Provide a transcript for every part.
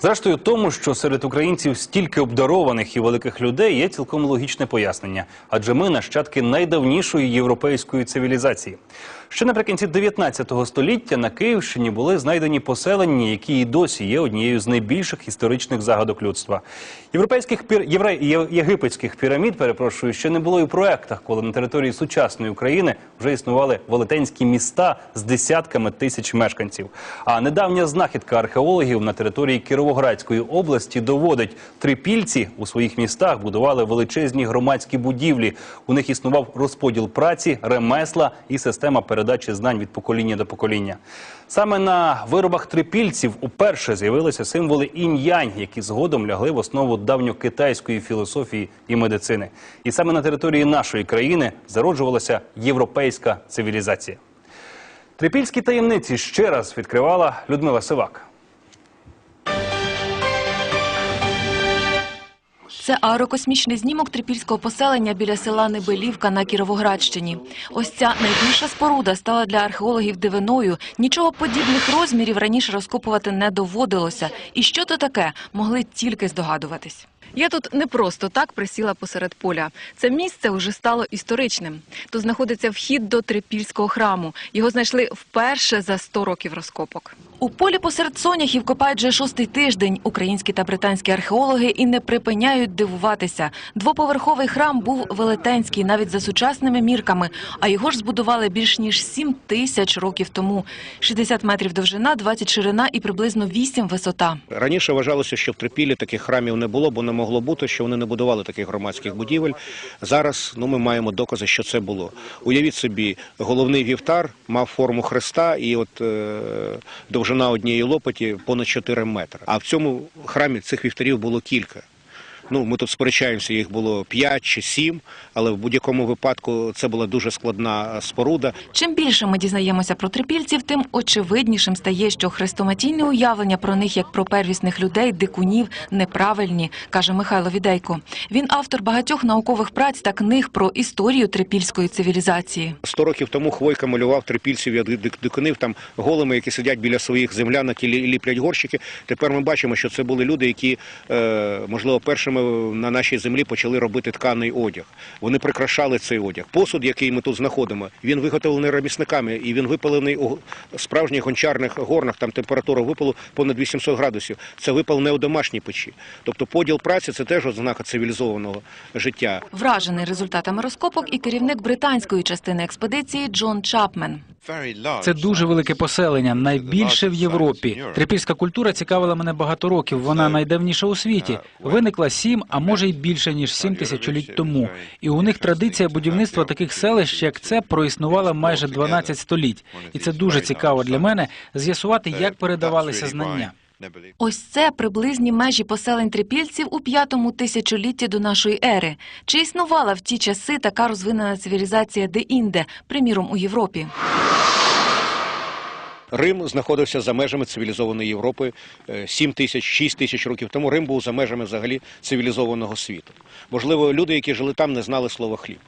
Зрештою, тому, що серед українців стільки обдарованих і великих людей, є цілком логічне пояснення, адже ми нащадки найдавнішої європейської цивілізації. Ще наприкінці 19 століття на Київщині були знайдені поселення, які і досі є однією з найбільших історичних загадок людства. Європейських пір... євре... єгипетських пірамід, перепрошую, ще не було і в проектах, коли на території сучасної України вже існували велетенські міста з десятками тисяч мешканців. А недавня знахідка археологів на території Кіровоградської області доводить, трипільці у своїх містах будували величезні громадські будівлі. У них існував розподіл праці, ремесла і система передачі знань від покоління до покоління. Саме на виробах трипільців уперше з'явилися символи інь-янь, які згодом лягли в основу давньокитайської філософії і медицини. І саме на території нашої країни зароджувалася європейська цивілізація. Трипільські таємниці ще раз відкривала Людмила Сивак. Це аерокосмічний знімок трипільського поселення біля села Небелівка на Кіровоградщині. Ось ця найбільша споруда стала для археологів дивиною. Нічого подібних розмірів раніше розкопувати не доводилося. І що то таке, могли тільки здогадуватись. Я тут не просто так присіла посеред поля. Це місце вже стало історичним. Тут знаходиться вхід до трипільського храму. Його знайшли вперше за 100 років розкопок. У полі посеред соняхів копають вже шостий тиждень. Українські та британські археологи і не припиняють дивуватися. Двоповерховий храм був велетенський навіть за сучасними мірками, а його ж збудували більш ніж 7 тисяч років тому. 60 метрів довжина, 20 ширина і приблизно 8 висота. Раніше вважалося, що в Трипілі таких храмів не було, бо не могло бути, що вони не будували таких громадських будівель. Зараз ну, ми маємо докази, що це було. Уявіть собі, головний вівтар мав форму хреста, і от е, довжина однієї лопаті понад 4 метри. А в цьому храмі цих вівтарів було кілька. Ну, ми тут сперечаємося, їх було 5 чи 7, але в будь-якому випадку це була дуже складна споруда. Чим більше ми дізнаємося про трипільців, тим очевиднішим стає, що хрестоматійне уявлення про них як про первісних людей, дикунів, неправильні, каже Михайло Відейко. Він автор багатьох наукових праць та книг про історію трипільської цивілізації. Сто років тому Хвойка малював трипільців як дик- дикунів там голими, які сидять біля своїх землянок і лі- ліплять горщики. Тепер ми бачимо, що це були люди, які, е, можливо, першими на нашій землі почали робити тканий одяг. Вони прикрашали цей одяг. Посуд, який ми тут знаходимо, він виготовлений ремісниками і він випалений у справжніх гончарних горнах. Там температура випалу понад 800 градусів. Це випал не у домашній печі. Тобто поділ праці це теж ознака цивілізованого життя. Вражений результатами розкопок і керівник британської частини експедиції Джон Чапмен. Це дуже велике поселення, найбільше в Європі. Трипільська культура цікавила мене багато років. Вона найдавніша у світі. Виникла сім, а може й більше ніж сім тисячоліть тому. І у них традиція будівництва таких селищ, як це, проіснувала майже 12 століть. І це дуже цікаво для мене з'ясувати, як передавалися знання. Ось це приблизні межі поселень трипільців у п'ятому тисячолітті до нашої ери. Чи існувала в ті часи така розвинена цивілізація де-інде, приміром у Європі? Рим знаходився за межами цивілізованої Європи 7 тисяч, 6 тисяч років тому. Рим був за межами взагалі цивілізованого світу. Можливо, люди, які жили там, не знали слова хліб.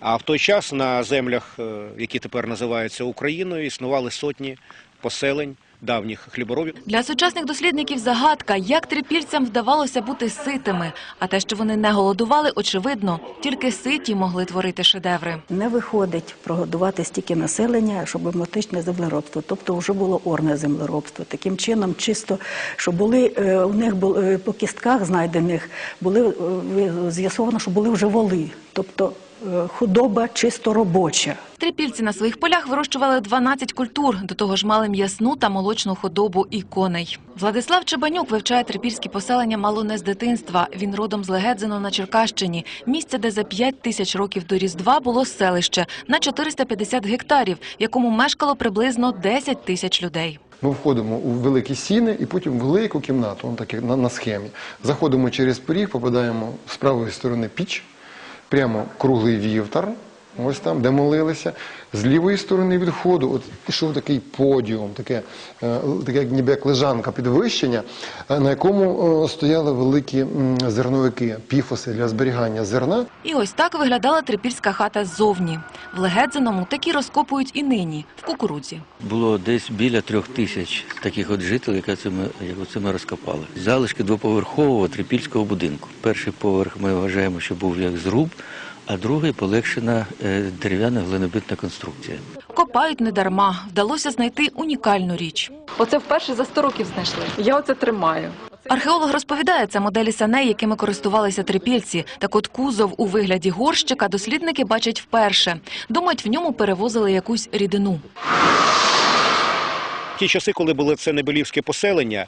А в той час на землях, е, які тепер називаються Україною, існували сотні поселень давніх хліборобів. Для сучасних дослідників загадка, як трипільцям вдавалося бути ситими. А те, що вони не голодували, очевидно. Тільки ситі могли творити шедеври. Не виходить прогодувати стільки населення, щоб автоматичне землеробство. Тобто вже було орне землеробство. Таким чином, чисто, що були е, у них е, по кістках знайдених, були е, з'ясовано, що були вже воли. Тобто худоба чисто робоча. Трипільці на своїх полях вирощували 12 культур, до того ж мали м'ясну та молочну худобу і коней. Владислав Чебанюк вивчає трипільські поселення мало не з дитинства. Він родом з Легедзино на Черкащині, місце, де за 5 тисяч років до Різдва було селище на 450 гектарів, в якому мешкало приблизно 10 тисяч людей. Ми входимо у великі сіни і потім в велику кімнату, он так на, на схемі. Заходимо через поріг, попадаємо з правої сторони піч, прямо круглий вівтар ось там, де молилися. З лівої сторони від входу от пішов такий подіум, таке, е, таке ніби як лежанка підвищення, е, на якому е, стояли великі зерновики, піфоси для зберігання зерна. І ось так виглядала трипільська хата ззовні. В Легедзиному такі розкопують і нині, в кукурудзі. Було десь біля трьох тисяч таких от жителів, які це ми, як це ми розкопали. Залишки двоповерхового трипільського будинку. Перший поверх ми вважаємо, що був як зруб, а другий полегшена е, дерев'яна глинобитна конструкція. Копають недарма. Вдалося знайти унікальну річ. Оце вперше за 100 років знайшли. Я оце тримаю. Археолог розповідає, це моделі саней, якими користувалися трипільці. Так от кузов у вигляді горщика дослідники бачать вперше. Думають, в ньому перевозили якусь рідину. Ті часи, коли було це Небелівське поселення,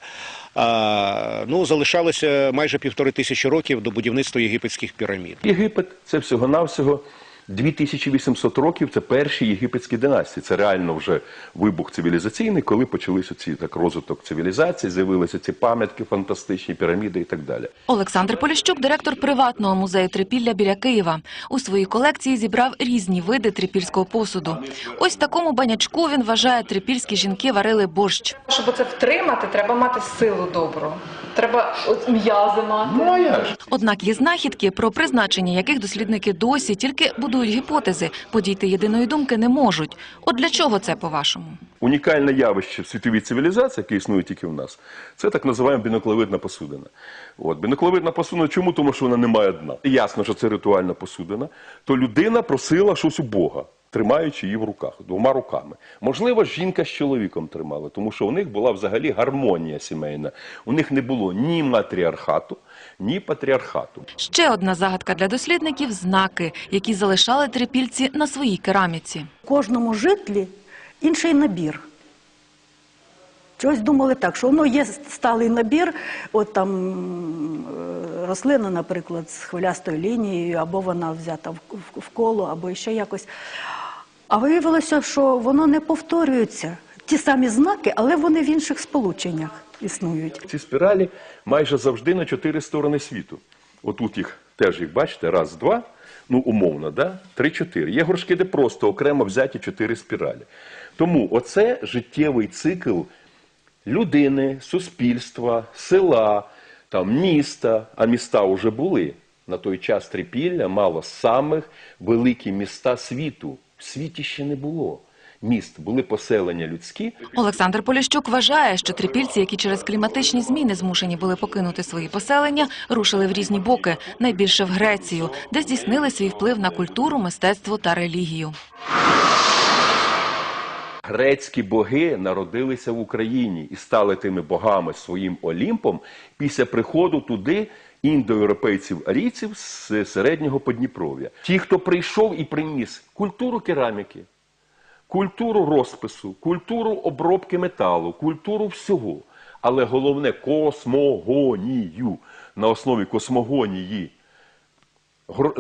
ну, залишалося майже півтори тисячі років до будівництва єгипетських пірамід. Єгипет це всього-навсього 2800 років. Це перші єгипетські династії. Це реально вже вибух цивілізаційний, коли почалися ці так розвиток цивілізації, з'явилися ці пам'ятки, фантастичні піраміди і так далі. Олександр Поліщук, директор приватного музею Трипілля біля Києва. У своїй колекції зібрав різні види трипільського посуду. Ось такому банячку він вважає, трипільські жінки варили борщ. Щоб це втримати, треба мати силу добру. Треба от м'язи мати. Ну а я ж Однак є знахідки, про призначення яких дослідники досі тільки будують гіпотези, подійти єдиної думки не можуть. От для чого це, по-вашому? унікальне явище в світовій цивілізації, яке існує тільки в нас, це так називаємо біноклевидна посудина. От біноклевидна посудина, чому? Тому що вона не має дна. Ясно, що це ритуальна посудина. То людина просила щось у Бога. Тримаючи її в руках двома руками. Можливо, жінка з чоловіком тримала, тому що у них була взагалі гармонія сімейна. У них не було ні матріархату, ні патріархату. Ще одна загадка для дослідників знаки, які залишали трипільці на своїй кераміці. В кожному житлі інший набір. Чогось думали так, що воно є сталий набір, от там е, рослина, наприклад, з хвилястою лінією, або вона взята в коло, або ще якось. А виявилося, що воно не повторюється. Ті самі знаки, але вони в інших сполученнях існують. Ці спіралі майже завжди на чотири сторони світу. Отут їх теж їх бачите, раз, два, ну умовно, да? три-чотири. Є горшки, де просто окремо взяті чотири спіралі. Тому оце життєвий цикл людини, суспільства, села, там, міста, а міста вже були. На той час Трипілля мало самих великі міста світу. В світі ще не було міст, були поселення людські. Олександр Поліщук вважає, що трипільці, які через кліматичні зміни змушені були покинути свої поселення, рушили в різні боки, найбільше в Грецію, де здійснили свій вплив на культуру, мистецтво та релігію. Грецькі боги народилися в Україні і стали тими богами своїм Олімпом після приходу туди індоєвропейців арійців з середнього Подніпров'я. Ті, хто прийшов і приніс культуру кераміки, культуру розпису, культуру обробки металу, культуру всього. Але головне космогонію на основі космогонії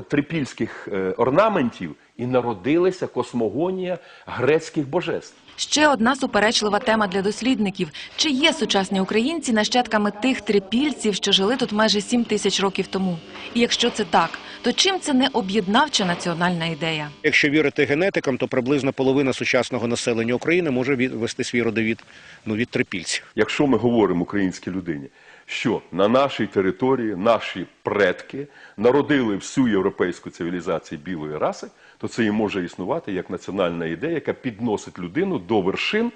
трипільських е, орнаментів і народилася космогонія грецьких божеств. Ще одна суперечлива тема для дослідників: чи є сучасні українці нащадками тих трипільців, що жили тут майже сім тисяч років тому? І якщо це так, то чим це не об'єднавча національна ідея? Якщо вірити генетикам, то приблизно половина сучасного населення України може вести свій родовід ну, від трипільців. Якщо ми говоримо українській людині, що на нашій території наші предки народили всю європейську цивілізацію білої раси, то це і може існувати як національна ідея, яка підносить людину до вершин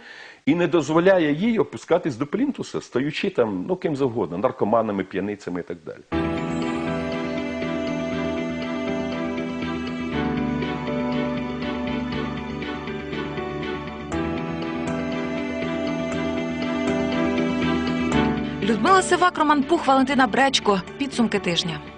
і не дозволяє їй опускатись до плінтуса, стаючи там ну ким завгодно, наркоманами, п'яницями і так далі. Людмила Сивак, Роман Пух, Валентина Бречко. Підсумки тижня.